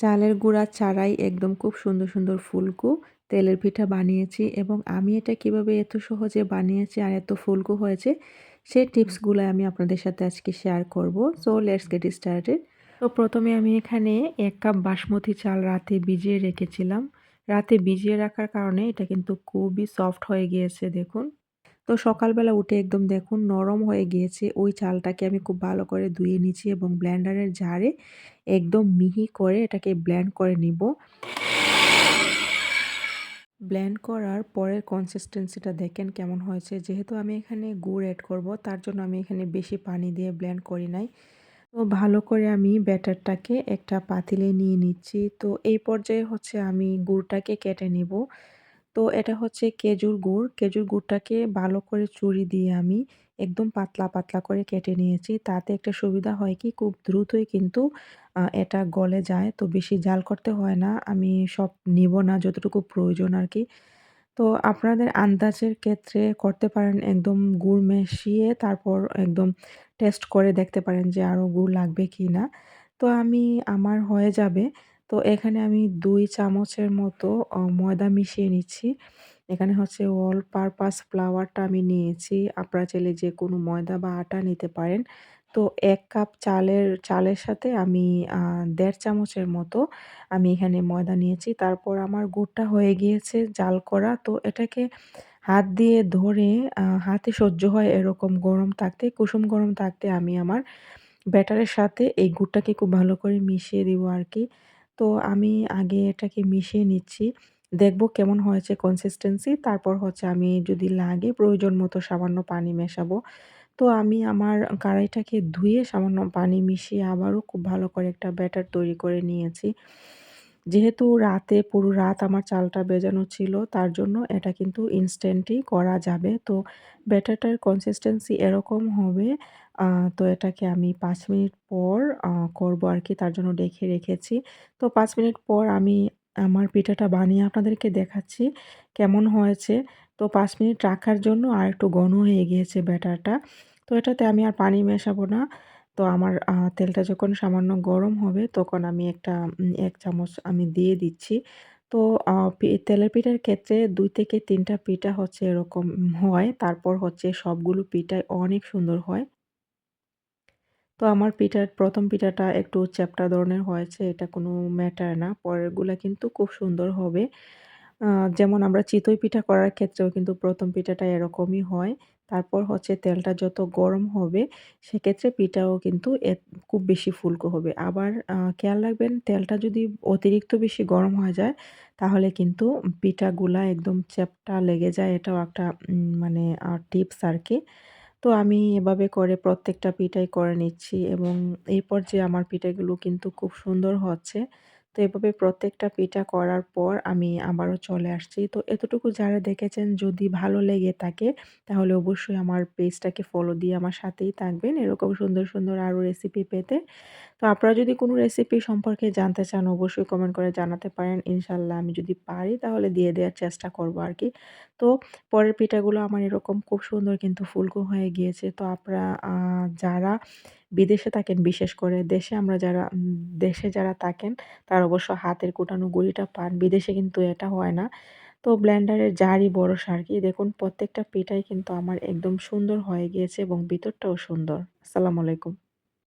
চালের গুঁড়া ছাড়াই একদম খুব সুন্দর সুন্দর ফুলকু তেলের পিঠা বানিয়েছি এবং আমি এটা কীভাবে এত সহজে বানিয়েছি আর এত ফুলকু হয়েছে সেই টিপসগুলো আমি আপনাদের সাথে আজকে শেয়ার করব। সো লেটস গেট স্টার্টেড তো প্রথমে আমি এখানে এক কাপ বাসমতি চাল রাতে ভিজিয়ে রেখেছিলাম। রাতে ভিজিয়ে রাখার কারণে এটা কিন্তু খুবই সফট হয়ে গিয়েছে দেখুন। তো সকালবেলা উঠে একদম দেখুন নরম হয়ে গিয়েছে। ওই চালটাকে আমি খুব ভালো করে ধুয়ে নিচ্ছি এবং ব্ল্যান্ডারের জারে একদম মিহি করে এটাকে ব্ল্যান্ড করে নিব। ব্ল্যান্ড করার পরের কনসিস্টেন্সিটা দেখেন কেমন হয়েছে। যেহেতু আমি এখানে গুড় অ্যাড করব, তার জন্য আমি এখানে বেশি পানি দিয়ে ব্ল্যান্ড করি নাই। তো ভালো করে আমি ব্যাটারটাকে একটা পাতিলে নিয়ে নিচ্ছি। তো এই পর্যায়ে হচ্ছে আমি গুড়টাকে কেটে নিব। তো এটা হচ্ছে কেজুর গুড়। কেজুর গুড়টাকে ভালো করে চুরি দিয়ে আমি একদম পাতলা পাতলা করে কেটে নিয়েছি। তাতে একটা সুবিধা হয় কি, খুব দ্রুতই কিন্তু এটা গলে যায়। তো বেশি জাল করতে হয় না, আমি সব নিব না যতটুকু প্রয়োজন আর কি। তো আপনাদের আন্দাজের ক্ষেত্রে করতে পারেন একদম গুড় মেশিয়ে তারপর একদম টেস্ট করে দেখতে পারেন যে আরও গুড় লাগবে কি না তো আমি, আমার হয়ে যাবে। তো এখানে আমি দুই চামচের মতো ময়দা মিশিয়ে নিচ্ছি। এখানে হচ্ছে অল পারপাস ফ্লাওয়ারটা আমি নিয়েছি। আপনারা চাইলে যে কোনো ময়দা বা আটা নিতে পারেন। তো এক কাপ চালের চালের সাথে আমি দেড় চামচের মতো আমি এখানে ময়দা নিয়েছি। তারপর আমার গুড়টা হয়ে গিয়েছে জাল করা। তো এটাকে হাত দিয়ে ধরে হাতে সহ্য হয় এরকম গরম থাকতে, কুসুম গরম থাকতে আমি আমার ব্যাটারের সাথে এই গুড়টাকে খুব ভালো করে মিশিয়ে দিব আর কি তো আমি আগে এটাকে মিশিয়ে নিচ্ছি। দেখব কেমন হয়েছে কনসিস্টেন্সি তারপর হচ্ছে আমি যদি লাগে প্রয়োজন মতো সামান্য পানি মেশাবো। তো আমি আমার কড়াইটাকে ধুয়ে সামান্য পানি মিশিয়ে আবারও খুব ভালো করে একটা ব্যাটার তৈরি করে নিয়েছি। যেহেতু রাতে, পুরো রাত আমার চালটা বেজানো ছিল, তার জন্য এটা কিন্তু ইনস্ট্যান্টই করা যাবে। তো ব্যাটারটার কনসিস্টেন্সি এরকম হবে তো এটাকে আমি পাঁচ মিনিট পর করব আর কি, তার জন্য ডেকে রেখেছি। তো পাঁচ মিনিট পর আমি আমার পিঠাটা বানিয়ে আপনাদেরকে দেখাচ্ছি, কেমন হয়েছে। তো পাঁচ মিনিট রাখার জন্য আর একটু ঘন হয়ে গিয়েছে ব্যাটারটা। তো এটাতে আমি আর পানি মেশাবো না। তো আমার তেলটা যখন সামান্য গরম হবে তখন আমি একটা এক চামচ আমি দিয়ে দিচ্ছি। তো তেলের পিঠার ক্ষেত্রে দুই থেকে তিনটা পিঠা হচ্ছে এরকম হয়। তারপর হচ্ছে সবগুলো পিঠাই অনেক সুন্দর হয়। তো আমার পিঠার প্রথম পিঠাটা একটু চ্যাপ্টা ধরনের হয়েছে, এটা কোনো ম্যাটার না। পরেরগুলা কিন্তু খুব সুন্দর হবে। যেমন আমরা চিতই পিঠা করার ক্ষেত্রেও কিন্তু প্রথম পিঠাটা এরকমই হয়। তারপর হচ্ছে তেলটা যত গরম হবে, সেক্ষেত্রে পিঠাও কিন্তু খুব বেশি ফুলকো হবে। আবার খেয়াল রাখবেন তেলটা যদি অতিরিক্ত বেশি গরম হয়ে যায়, তাহলে কিন্তু পিঠাগুলা একদম চ্যাপটা লেগে যায়। এটাও একটা মানে টিপস আর কি তো আমি এভাবে করে প্রত্যেকটা পিঠাই করে নিচ্ছি এবং এই পর্যায়ে আমার পিঠাগুলো কিন্তু খুব সুন্দর হচ্ছে তো এভাবে প্রত্যেকটা পিঠা করার পর আমি আবারও চলে আসছি। তো এতটুকু যারা দেখেছেন যদি ভালো লেগে থাকে, তাহলে অবশ্যই আমার পেজটাকে ফলো দিয়ে আমার সাথেই থাকবেন। এরকম সুন্দর সুন্দর আরও রেসিপি পেতে। তো আপনারা যদি কোনো রেসিপি সম্পর্কে জানতে চান, অবশ্যই কমেন্ট করে জানাতে পারেন। ইনশাল্লাহ আমি যদি পারি, তাহলে দিয়ে দেওয়ার চেষ্টা করব আর কি। তো পরের পিঠাগুলো আমার এরকম খুব সুন্দর কিন্তু ফুলকো হয়ে গিয়েছে। তো আপনারা যারা বিদেশে থাকেন, বিশেষ করে দেশে আমরা যারা দেশে যারা থাকেন, তার অবশ্য হাতের কোটানো গুলিটা পান। বিদেশে কিন্তু এটা হয় না। তো ব্ল্যান্ডারের জারই বড় সার কি, দেখুন প্রত্যেকটা পিঠাই কিন্তু আমার একদম সুন্দর হয়ে গিয়েছে এবং ভিতরটাও সুন্দর। আসসালামু আলাইকুম।